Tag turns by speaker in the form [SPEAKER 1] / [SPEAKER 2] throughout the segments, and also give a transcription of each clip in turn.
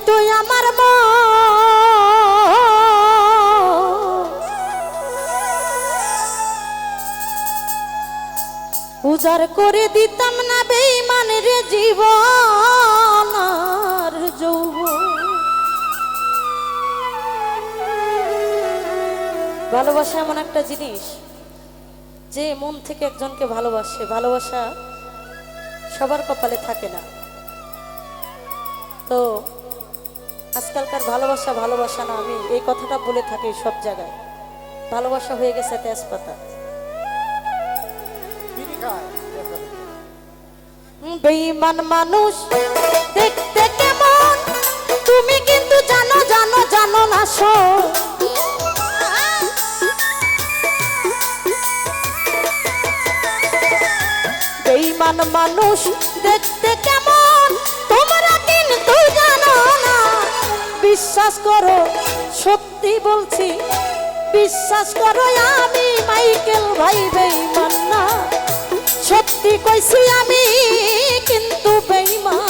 [SPEAKER 1] চাইতো আমার মন উজাড় করে দিতাম না বেইমান রে জীবন আর যৌবন। ভালোবাসা এমন একটা জিনিস যে মন থেকে একজনকে ভালোবাসে। ভালোবাসা সবার কপালে থাকে না। তো আজকালকার ভালোবাসা ভালোবাসা না, আমি এই কথাটা বলে থাকি সব জায়গায়। ভালোবাসা হয়ে গেছে তেজপাতা। বেঈমান মানুষ, দেখতে কেমন? তুমি কিন্তু জানো জানো জানো না শো বেঈমান মানুষ, দেখতে বিশ্বাস করো, সত্যি বলছি। বিশ্বাস করো, আমি মাইকেল ভাই বেইমান না। সত্যি কইছি আমি, কিন্তু বেঈমান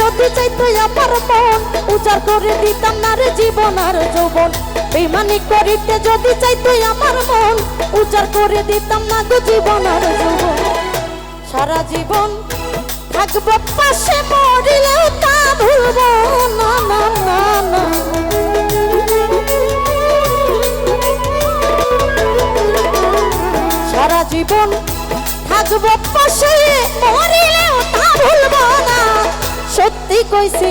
[SPEAKER 1] যদি চাইতো আমার মন, উজাড় করে দিতাম না রে জীবন আর যৌবন। বেমানি করিতে যদি চাইতো আমার মন, উজাড় করে দিতাম না গো জীবন আর যৌবন। সারা জীবন থাকব পাশে, মরিলেও তা ভুলবো না না না না। সারা জীবন থাকব পাশে, মরিলেও তা ভুলবো সত্যি কইছি,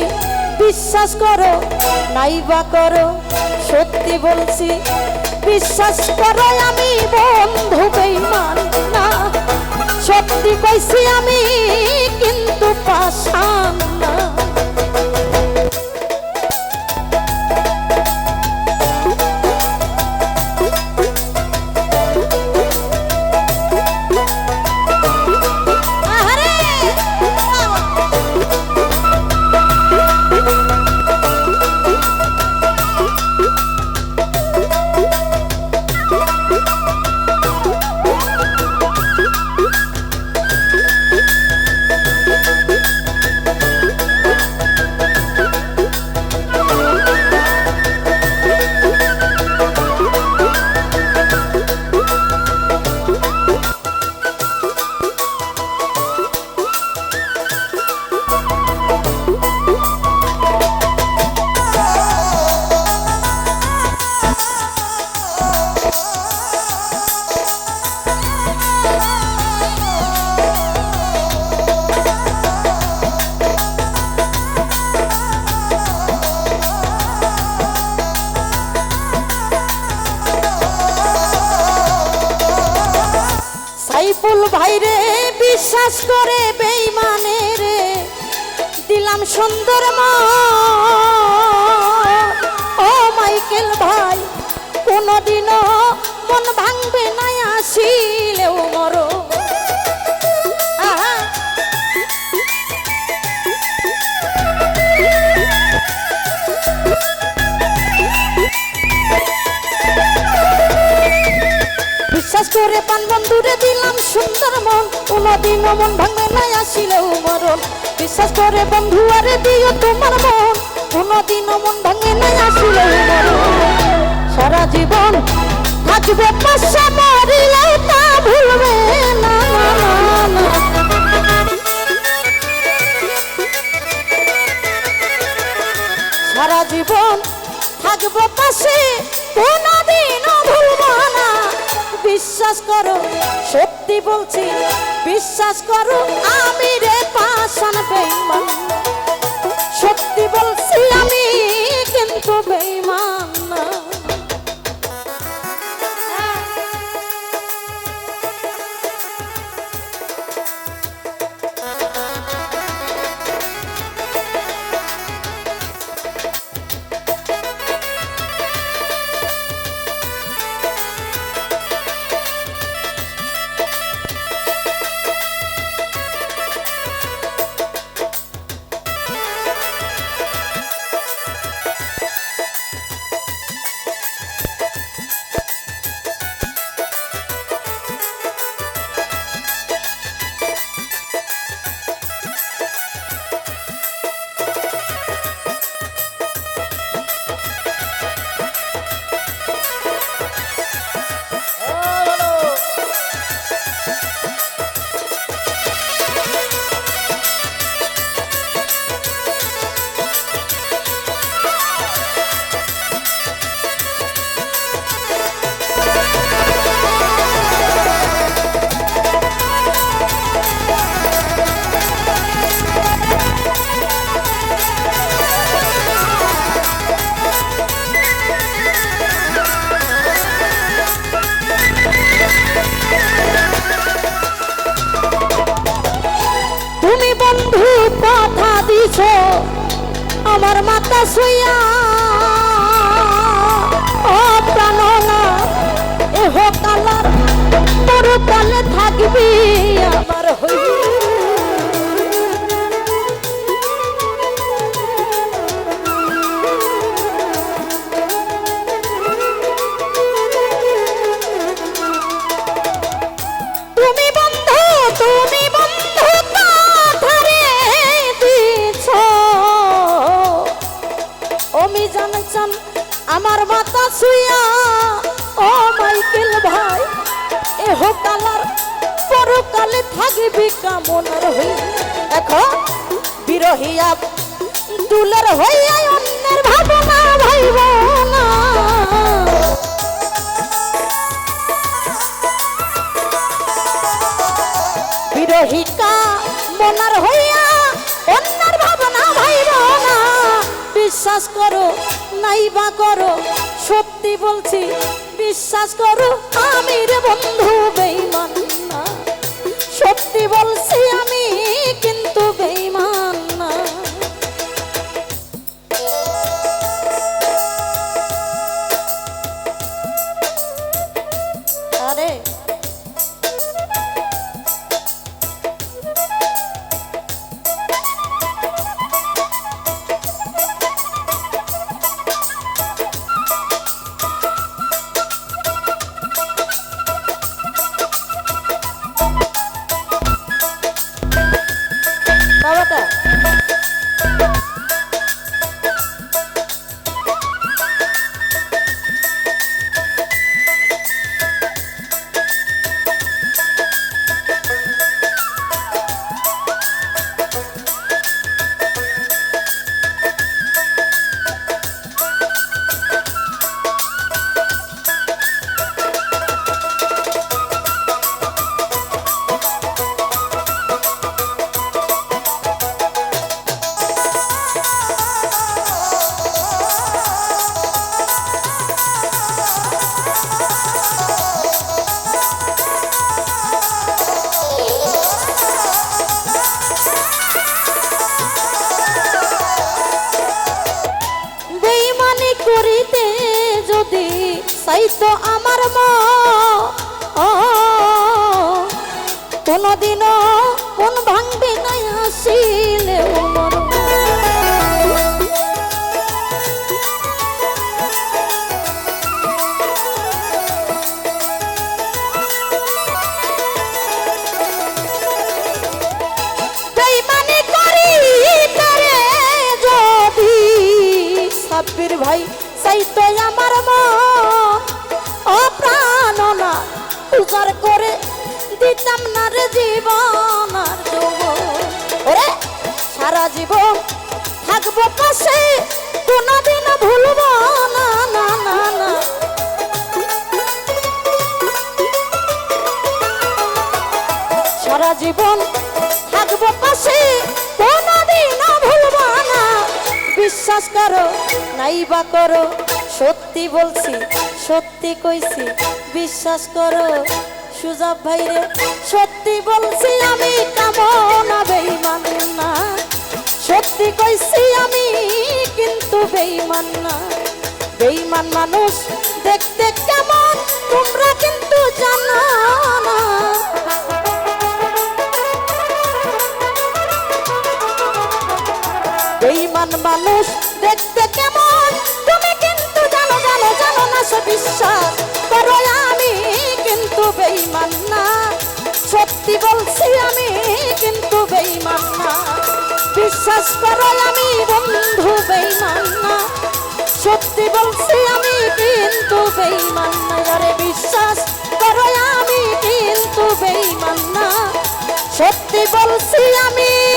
[SPEAKER 1] বিশ্বাস করো, নাইবা করো, সত্যি বলছি, বিশ্বাস করো আমি বন্ধু বেইমান না। সত্যি কইছি আমি বিশ্বাস করে বেইমানে রে। দিলাম সুন্দর মা ও মাইকেল ভাই, কোনদিনও মন ভাঙবে না, আসিলেও মর করে পান বন্ধুরে দিলাম সুন্দর মন। কোনদিন মন ভাঙবে না আসিলেও মরণ। বিশ্বাস করে বন্ধু, আরে দিও তোমার মন। কোনদিন মন ভাঙবে না আসিলেও মরণ। সারা জীবন থাকবে পাশে তা ভুলবে না। সারা জীবন থাকব পাশে, কোনদিনও ভুলবো না বিশ্বাস করো, সত্যি বলছি, বিশ্বাস করো, আমি রে পাশান বেমান সত্যি বলছি আমি কিন্তু বেইমান। আমার মাতা শুইয়া ও মাইকেল ভাই, এহ কালার, পরকালে থাকবি কামনার হই এখন বিরহিয়া দুলের হইয়া অন্যের ভাবনা ভাইব না। বিরহিকা মনার হইয়া অন্যার ভাবনা ভাইব না। বিশ্বাস করো নাইবা করো সত্যি বলছি বিশ্বাস করো আমি রে বন্ধু বেইমান যদি চাইতো আমার মা কোনদিনও কোন ভাঙবে নাই আসিলে মন। ভাই চাইতো আমার মন অপ্রাণ না উজাড় করে দিতাম না রে জীবন আর ওরে, সারা জীবন থাকব পাশে, কোনোদিন ভুলবো না না না না। সারা জীবন থাকব পাশে বিশ্বাস করো নাই বা করো। সত্যি বলছি, সত্যি কইছি, বিশ্বাস করো। সুজাব ভাইরে সত্যি বলছি আমি কামনা বেইমান না। সত্যি কইছি আমি কিন্তু বেইমান না। বেইমান মানুষ, দেখতে কেমন, তোমরা কিন্তু জানো না। বেইমান মানুষ, দেখতে কেমন? তুমি কিন্তু জানো জানো জানো না সে বিশ্বাস। করো আমি কিন্তু বেইমান না। সত্যি বলছি, আমি কিন্তু বেইমান না। বিশ্বাস করো আমি বন্ধু বেইমান না। সত্যি বলছি, আমি কিন্তু বেইমান না। আরে বিশ্বাস করো আমি কিন্তু বেইমান না। সত্যি বলছি, আমি